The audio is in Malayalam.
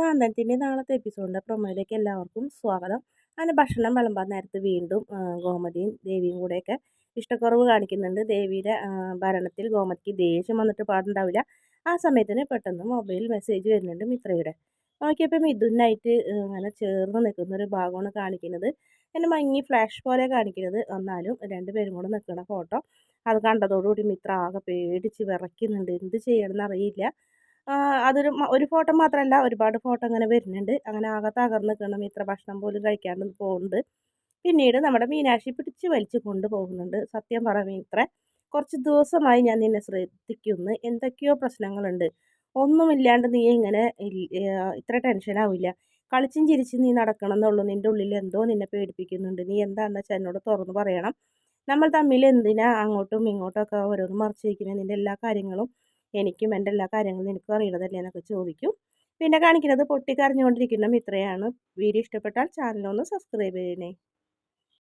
സാന്ത്വനത്തിന്റെ നാളത്തെ എപ്പിസോഡിന്റെ പ്രൊമോയിലേക്ക് എല്ലാവർക്കും സ്വാഗതം. അങ്ങനെ ഭക്ഷണം വിളമ്പാൻ നേരത്ത് വീണ്ടും ഗോമതിയും ദേവിയും കൂടെയൊക്കെ ഇഷ്ടക്കുറവ് കാണിക്കുന്നുണ്ട്. ദേവിയുടെ ഭരണത്തിൽ ഗോമതിക്ക് ദേഷ്യം വന്നിട്ട് പാടുണ്ടാവില്ല. ആ സമയത്തിന് പെട്ടെന്ന് മൊബൈൽ മെസ്സേജ് വരുന്നുണ്ട് മിത്രയുടെ. നോക്കിയപ്പോൾ മിഥുനായിട്ട് അങ്ങനെ ചേർന്ന് നിൽക്കുന്ന ഒരു ഭാഗമാണ് കാണിക്കുന്നത്. എന്റെ മങ്ങി ഫ്ലാഷ് പോലെ കാണിക്കുന്നത്. എന്നാലും രണ്ടുപേരും കൂടെ നിൽക്കുന്ന ഫോട്ടോ അത് കണ്ടതോടുകൂടി മിത്ര ആകെ പേടിച്ച് വിറയ്ക്കുന്നുണ്ട്. എന്ത് ചെയ്യണമെന്ന് അറിയില്ല. അതൊരു ഒരു ഫോട്ടോ മാത്രമല്ല ഒരുപാട് ഫോട്ടോ അങ്ങനെ വരുന്നുണ്ട്. അങ്ങനെ ആകെ തകർന്ന് നിൽക്കണം. ഇത്ര ഭക്ഷണം പോലും കഴിക്കാണ്ട് പോകുന്നുണ്ട് പിന്നീട് നമ്മുടെ മീനാക്ഷി പിടിച്ച് വലിച്ചു കൊണ്ടുപോകുന്നുണ്ട്. സത്യം പറയും ഇത്ര. കുറച്ച് ദിവസമായി ഞാൻ നിന്നെ ശ്രദ്ധിക്കുന്നു. എന്തൊക്കെയോ പ്രശ്നങ്ങളുണ്ട്. ഒന്നുമില്ലാണ്ട് നീ ഇങ്ങനെ ഇത്ര ടെൻഷനാവില്ല കളിച്ചും ചിരിച്ചും നീ നടക്കണം എന്നുള്ളൂ നിന്റെ ഉള്ളിൽ എന്തോ നിന്നെ പേടിപ്പിക്കുന്നുണ്ട്. നീ എന്താണെന്ന് വെച്ചാൽ എന്നോട് തുറന്ന് പറയണം. നമ്മൾ തമ്മിൽ എന്തിനാ അങ്ങോട്ടും ഇങ്ങോട്ടും ഒക്കെ ഓരോന്ന് മറച്ചു വയ്ക്കുന്നത് നിന്റെ എല്ലാ കാര്യങ്ങളും എനിക്കും എന്റെ എല്ലാ കാര്യങ്ങളും എനിക്കും അറിയണതല്ലേ എന്നൊക്കെ ചോദിക്കും. പിന്നെ കാണിക്കുന്നത് പൊട്ടിക്കറിഞ്ഞുകൊണ്ടിരിക്കുന്ന മിത്രയാണ്. വീഡിയോ ഇഷ്ടപ്പെട്ടാൽ ചാനലൊന്ന് സബ്സ്ക്രൈബ് ചെയ്യണേ.